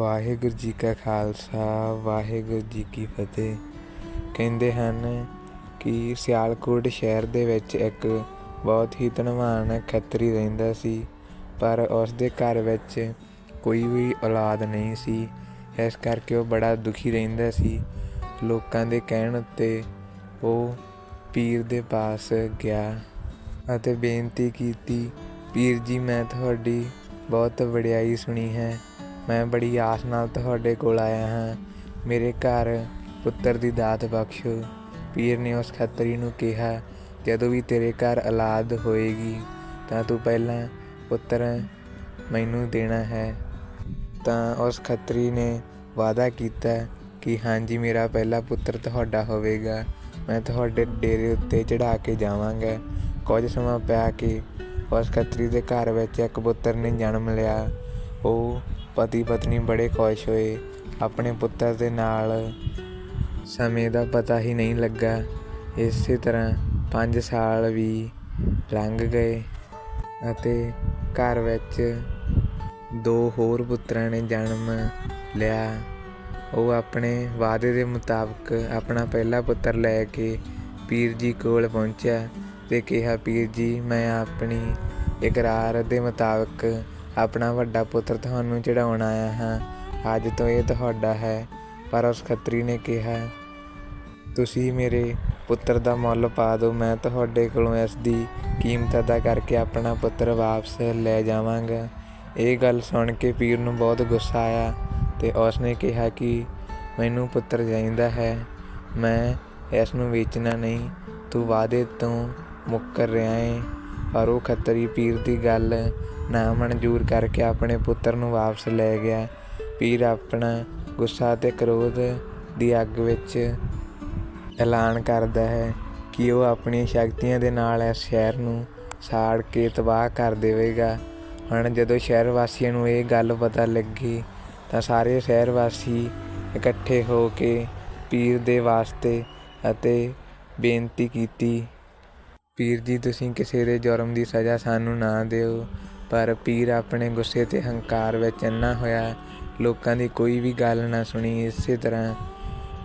ਵਾਹਿਗੁਰੂ ਜੀ ਕਾ ਖਾਲਸਾ, ਵਾਹਿਗੁਰੂ ਜੀ ਕੀ ਫਤਿਹ। ਕਹਿੰਦੇ ਹਨ ਕਿ ਸਿਆਲਕੋਟ ਸ਼ਹਿਰ ਦੇ ਵਿੱਚ ਇੱਕ ਬਹੁਤ ਹੀ ਧਨਵਾਨ ਖੱਤਰੀ ਰਹਿੰਦਾ ਸੀ, ਪਰ ਉਸ ਦੇ ਘਰ ਵਿੱਚ ਕੋਈ ਵੀ ਔਲਾਦ ਨਹੀਂ ਸੀ। ਇਸ ਕਰਕੇ ਉਹ ਬੜਾ ਦੁਖੀ ਰਹਿੰਦਾ ਸੀ। ਲੋਕਾਂ ਦੇ ਕਹਿਣ ਉੱਤੇ ਉਹ ਪੀਰ ਦੇ ਪਾਸ ਗਿਆ ਅਤੇ ਬੇਨਤੀ ਕੀਤੀ, ਪੀਰ ਜੀ, ਮੈਂ ਤੁਹਾਡੀ ਬਹੁਤ ਵਡਿਆਈ ਸੁਣੀ ਹੈ। ਮੈਂ ਬੜੀ ਆਸ ਨਾਲ ਤੁਹਾਡੇ ਕੋਲ ਆਇਆ ਹਾਂ। ਮੇਰੇ ਘਰ ਪੁੱਤਰ ਦੀ ਦਾਤ ਬਖਸ਼ੋ। ਪੀਰ ਨੇ ਉਸ ਖੱਤਰੀ ਨੂੰ ਕਿਹਾ, ਜਦੋਂ ਵੀ ਤੇਰੇ ਘਰ ਔਲਾਦ ਹੋਏਗੀ, ਤਾਂ ਤੂੰ ਪਹਿਲਾਂ ਪੁੱਤਰ ਮੈਨੂੰ ਦੇਣਾ ਹੈ। ਤਾਂ ਉਸ ਖੱਤਰੀ ਨੇ ਵਾਅਦਾ ਕੀਤਾ ਕਿ, ਹਾਂਜੀ, ਮੇਰਾ ਪਹਿਲਾ ਪੁੱਤਰ ਤੁਹਾਡਾ ਹੋਵੇਗਾ। ਮੈਂ ਤੁਹਾਡੇ ਡੇਰੇ ਉੱਤੇ ਚੜਾ ਕੇ ਜਾਵਾਂਗਾ। ਕੁਝ ਸਮਾਂ ਪਿਆ ਕੇ ਉਸ ਖੱਤਰੀ ਦੇ ਘਰ ਵਿੱਚ ਇੱਕ ਪੁੱਤਰ ਨੇ ਜਨਮ ਲਿਆ। ਉਹ ਪਤੀ ਪਤਨੀ ਬੜੇ ਖੁਸ਼ ਹੋਏ। ਆਪਣੇ ਪੁੱਤਰ ਦੇ ਨਾਲ ਸਮੇਂ ਦਾ ਪਤਾ ਹੀ ਨਹੀਂ ਲੱਗਾ। ਇਸੇ ਤਰ੍ਹਾਂ 5 ਸਾਲ ਵੀ ਲੰਘ ਗਏ ਅਤੇ ਘਰ ਵਿੱਚ ਦੋ ਹੋਰ ਪੁੱਤਰਾਂ ਨੇ ਜਨਮ ਲਿਆ। ਉਹ ਆਪਣੇ ਵਾਅਦੇ ਦੇ ਮੁਤਾਬਕ ਆਪਣਾ ਪਹਿਲਾ ਪੁੱਤਰ ਲੈ ਕੇ ਪੀਰ ਜੀ ਕੋਲ ਪਹੁੰਚਿਆ ਤੇ ਕਿਹਾ, ਪੀਰ ਜੀ, ਮੈਂ ਆਪਣੀ ਇਕਰਾਰ ਦੇ ਮੁਤਾਬਕ ਆਪਣਾ ਵੱਡਾ ਪੁੱਤਰ ਤੁਹਾਨੂੰ ਚੜਾਉਣ ਆਇਆ ਹਾਂ। ਅੱਜ ਤੋਂ ਇਹ ਤੁਹਾਡਾ ਹੈ, ਪਰ ਉਸ ਖੱਤਰੀ ਨੇ ਕਿਹਾ, ਤੁਸੀਂ ਮੇਰੇ ਪੁੱਤਰ ਦਾ ਮੁੱਲ ਪਾ ਦਿਓ, ਮੈਂ ਤੁਹਾਡੇ ਕੋਲੋਂ ਇਸ ਦੀ ਕੀਮਤ ਅਦਾ ਕਰਕੇ ਆਪਣਾ ਪੁੱਤਰ ਵਾਪਸ ਲੈ ਜਾਵਾਂਗਾ। ਇਹ ਗੱਲ ਸੁਣ ਕੇ ਪੀਰ ਨੂੰ ਬਹੁਤ ਗੁੱਸਾ ਆਇਆ ਤੇ ਉਸ ਨੇ ਕਿਹਾ ਕਿ ਮੈਨੂੰ ਪੁੱਤਰ ਚਾਹੀਦਾ ਹੈ, ਮੈਂ ਇਸ ਨੂੰ ਵੇਚਣਾ ਨਹੀਂ, ਤੂੰ ਵਾਅਦੇ ਤੋਂ ਮੁੱਕਰ ਰਿਹਾ ਏ। ਪਰ ਉਹ ਖੱਤਰੀ ਪੀਰ ਦੀ ਗੱਲ ਨਾ ਮਨਜ਼ੂਰ ਕਰਕੇ ਆਪਣੇ ਪੁੱਤਰ ਨੂੰ ਵਾਪਸ ਲੈ ਗਿਆ। ਪੀਰ ਆਪਣਾ ਗੁੱਸਾ ਅਤੇ ਕਰੋਧ ਦੀ ਅੱਗ ਵਿੱਚ ਐਲਾਨ ਕਰਦਾ ਹੈ ਕਿ ਉਹ ਆਪਣੀਆਂ ਸ਼ਕਤੀਆਂ ਦੇ ਨਾਲ ਇਸ ਸ਼ਹਿਰ ਨੂੰ ਸਾੜ ਕੇ ਤਬਾਹ ਕਰ ਦੇਵੇਗਾ। ਹੁਣ ਜਦੋਂ ਸ਼ਹਿਰ ਵਾਸੀਆਂ ਨੂੰ ਇਹ ਗੱਲ ਪਤਾ ਲੱਗੀ, ਤਾਂ ਸਾਰੇ ਸ਼ਹਿਰ ਵਾਸੀ ਇਕੱਠੇ ਹੋ ਕੇ ਪੀਰ ਦੇ ਵਾਸਤੇ ਅਤੇ ਬੇਨਤੀ ਕੀਤੀ, ਪੀਰ ਜੀ, ਤੁਸੀਂ ਕਿਸੇ ਦੇ ਜੁਰਮ ਦੀ ਸਜ਼ਾ ਸਾਨੂੰ ਨਾ ਦਿਓ। ਪਰ ਪੀਰ ਆਪਣੇ ਗੁੱਸੇ ਤੇ ਹੰਕਾਰ ਵਿੱਚ ਇੰਨਾ ਹੋਇਆ, ਲੋਕਾਂ ਦੀ ਕੋਈ ਵੀ ਗੱਲ ਨਾ ਸੁਣੀ, ਇਸੇ ਤਰ੍ਹਾਂ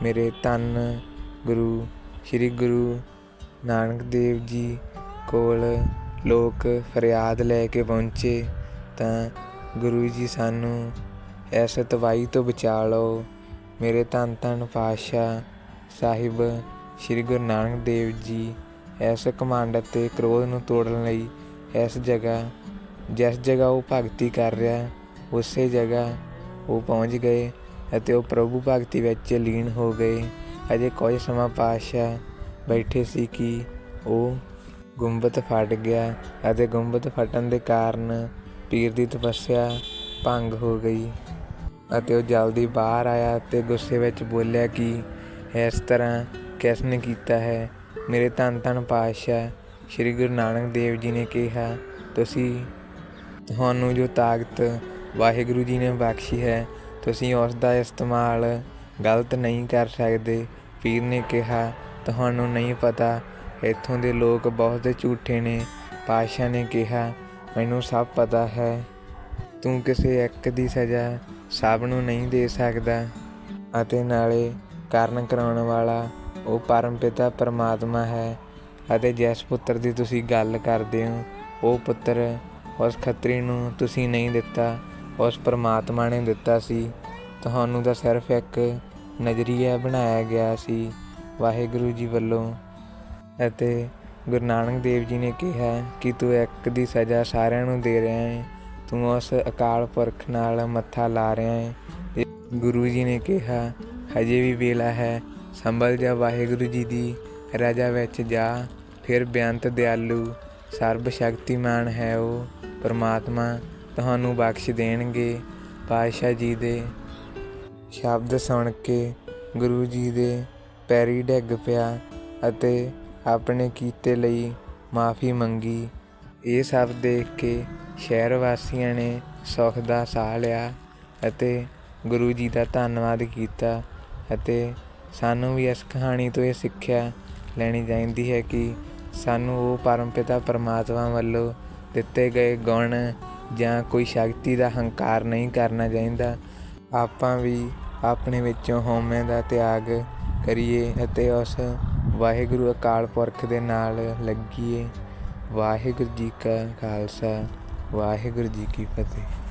ਮੇਰੇ ਧੰਨ ਗੁਰੂ, ਸ੍ਰੀ ਗੁਰੂ ਨਾਨਕ ਦੇਵ ਜੀ ਕੋਲ ਲੋਕ ਫਰਿਆਦ ਲੈ ਕੇ ਪਹੁੰਚੇ, ਤਾਂ ਗੁਰੂ ਜੀ ਸਾਨੂੰ ਇਸ ਤਵਾਈ ਤੋਂ ਬਚਾ ਲਓ। ਮੇਰੇ ਧੰਨ ਧੰਨ ਪਾਤਸ਼ਾਹ ਸਾਹਿਬ, ਸ੍ਰੀ ਗੁਰੂ ਨਾਨਕ ਦੇਵ ਜੀ, ਇਸ ਕਮਾਂਡ ਅਤੇ ਕ੍ਰੋਧ ਨੂੰ ਤੋੜਨ ਲਈ ਇਸ ਜਗ੍ਹਾ ਜਿਸ ਜਗ੍ਹਾ ਉਹ ਭਗਤੀ ਕਰ ਰਿਹਾ, ਉਸੇ ਜਗ੍ਹਾ ਉਹ ਪਹੁੰਚ ਗਏ ਅਤੇ ਉਹ ਪ੍ਰਭੂ ਭਗਤੀ ਵਿੱਚ ਲੀਨ ਹੋ ਗਏ। ਅਜੇ ਕੁਝ ਸਮਾਂ ਪਾਸ਼ਾ ਬੈਠੇ ਸੀ ਕਿ ਉਹ ਗੁੰਬਦ ਫਟ ਗਿਆ ਅਤੇ ਗੁੰਬਦ ਫਟਣ ਦੇ ਕਾਰਨ ਪੀਰ ਦੀ ਤਪੱਸਿਆ ਭੰਗ ਹੋ ਗਈ ਅਤੇ ਉਹ ਜਲਦੀ ਬਾਹਰ ਆਇਆ ਤੇ ਗੁੱਸੇ ਵਿੱਚ ਬੋਲਿਆ ਕਿ ਇਸ ਤਰ੍ਹਾਂ ਕਿਸ ਨੇ ਕੀਤਾ ਹੈ? ਮੇਰੇ ਧੰਨ ਧੰਨ ਪਾਤਸ਼ਾਹ, ਸ੍ਰੀ ਗੁਰੂ ਨਾਨਕ ਦੇਵ ਜੀ ਨੇ ਕਿਹਾ, ਤੁਸੀਂ ਤੁਹਾਨੂੰ ਜੋ ਤਾਕਤ ਵਾਹਿਗੁਰੂ ਜੀ ਨੇ ਬਖਸ਼ੀ ਹੈ, ਤੁਸੀਂ ਉਸ ਦਾ ਇਸਤੇਮਾਲ ਗਲਤ ਨਹੀਂ ਕਰ ਸਕਦੇ। ਪੀਰ ਨੇ ਕਿਹਾ, ਤੁਹਾਨੂੰ ਨਹੀਂ ਪਤਾ, ਇੱਥੋਂ ਦੇ ਲੋਕ ਬਹੁਤ ਝੂਠੇ ਨੇ। ਪਾਸ਼ਾ ਨੇ ਕਿਹਾ, ਮੈਨੂੰ ਸਭ ਪਤਾ ਹੈ। ਤੂੰ ਕਿਸੇ ਇੱਕ ਦੀ ਸਜ਼ਾ ਸਭ ਨੂੰ ਨਹੀਂ ਦੇ ਸਕਦਾ। ਅਤੇ ਨਾਲੇ ਕਾਰਨ ਕਰਾਉਣ ਵਾਲਾ ਉਹ ਪਰਮ ਪਿਤਾ ਪਰਮਾਤਮਾ ਹੈ। ਅਤੇ ਜਿਸ ਪੁੱਤਰ ਦੀ ਤੁਸੀਂ ਗੱਲ ਕਰਦੇ ਹੋ, ਉਹ ਪੁੱਤਰ ਉਸ ਖੱਤਰੀ ਨੂੰ ਤੁਸੀਂ ਨਹੀਂ ਦਿੱਤਾ, ਉਸ ਪਰਮਾਤਮਾ ਨੇ ਦਿੱਤਾ ਸੀ। ਤੁਹਾਨੂੰ ਤਾਂ ਸਿਰਫ ਇੱਕ ਨਜ਼ਰੀਆ ਬਣਾਇਆ ਗਿਆ ਸੀ, ਵਾਹਿਗੁਰੂ ਜੀ ਵੱਲੋਂ। ਅਤੇ ਗੁਰੂ ਨਾਨਕ ਦੇਵ ਜੀ ਨੇ ਕਿਹਾ ਕਿ ਤੂੰ ਇੱਕ ਦੀ ਸਜ਼ਾ ਸਾਰਿਆਂ ਨੂੰ ਦੇ ਰਿਹਾ ਹੈ। ਤੂੰ ਉਸ ਅਕਾਲ ਪੁਰਖ ਨਾਲ ਮੱਥਾ ਲਾ ਰਿਹਾ ਹੈ। ਤੇ ਗੁਰੂ ਜੀ ਨੇ ਕਿਹਾ, ਹਜੇ ਵੀ ਵੇਲਾ ਹੈ, ਸੰਭਲ ਜਾ ਵਾਹਿਗੁਰੂ ਜੀ ਦੀ ਰਜਾ ਵਿੱਚ ਜਾ, ਫਿਰ ਬੇਅੰਤ ਦਿਆਲੂ ਸਰਬ ਸ਼ਕਤੀਮਾਨ ਹੈ ਉਹ, ਪਰਮਾਤਮਾ ਤੁਹਾਨੂੰ ਬਖਸ਼ ਦੇਣਗੇ, ਪਾਤਸ਼ਾਹ ਜੀ ਦੇ ਸ਼ਬਦ ਸੁਣ ਕੇ ਗੁਰੂ ਜੀ ਦੇ ਪੈਰੀ ਡਿੱਗ ਪਿਆ ਅਤੇ ਆਪਣੇ ਕੀਤੇ ਲਈ ਮਾਫੀ ਮੰਗੀ। ਇਹ ਸਭ ਦੇਖ ਕੇ ਸ਼ਹਿਰ ਵਾਸੀਆਂ ਨੇ ਸੁੱਖ ਦਾ ਸਾਹ ਲਿਆ ਅਤੇ ਗੁਰੂ ਜੀ ਦਾ ਧੰਨਵਾਦ ਕੀਤਾ ਅਤੇ ਸਾਨੂੰ ਵੀ ਇਸ ਕਹਾਣੀ ਤੋਂ ਇਹ ਸਿੱਖਿਆ ਲੈਣੀ ਚਾਹੀਦੀ ਹੈ ਕਿ ਸਾਨੂੰ ਉਹ ਪਰਮਪਿਤਾ ਪਰਮਾਤਮਾ ਵੱਲੋਂ ਦਿੱਤੇ ਗਏ ਗੁਣ ਜਾਂ ਕੋਈ ਸ਼ਕਤੀ ਦਾ ਹੰਕਾਰ ਨਹੀਂ ਕਰਨਾ ਚਾਹੀਦਾ। ਆਪਾਂ ਵੀ ਆਪਣੇ ਵਿੱਚੋਂ ਹਉਮੈ ਦਾ ਤਿਆਗ ਕਰੀਏ ਅਤੇ ਉਸ ਵਾਹਿਗੁਰੂ ਅਕਾਲ ਪੁਰਖ ਦੇ ਨਾਲ ਲੱਗੀਏ। ਵਾਹਿਗੁਰੂ ਜੀ ਕਾ ਖਾਲਸਾ, ਵਾਹਿਗੁਰੂ ਜੀ ਕੀ ਫਤਿਹ।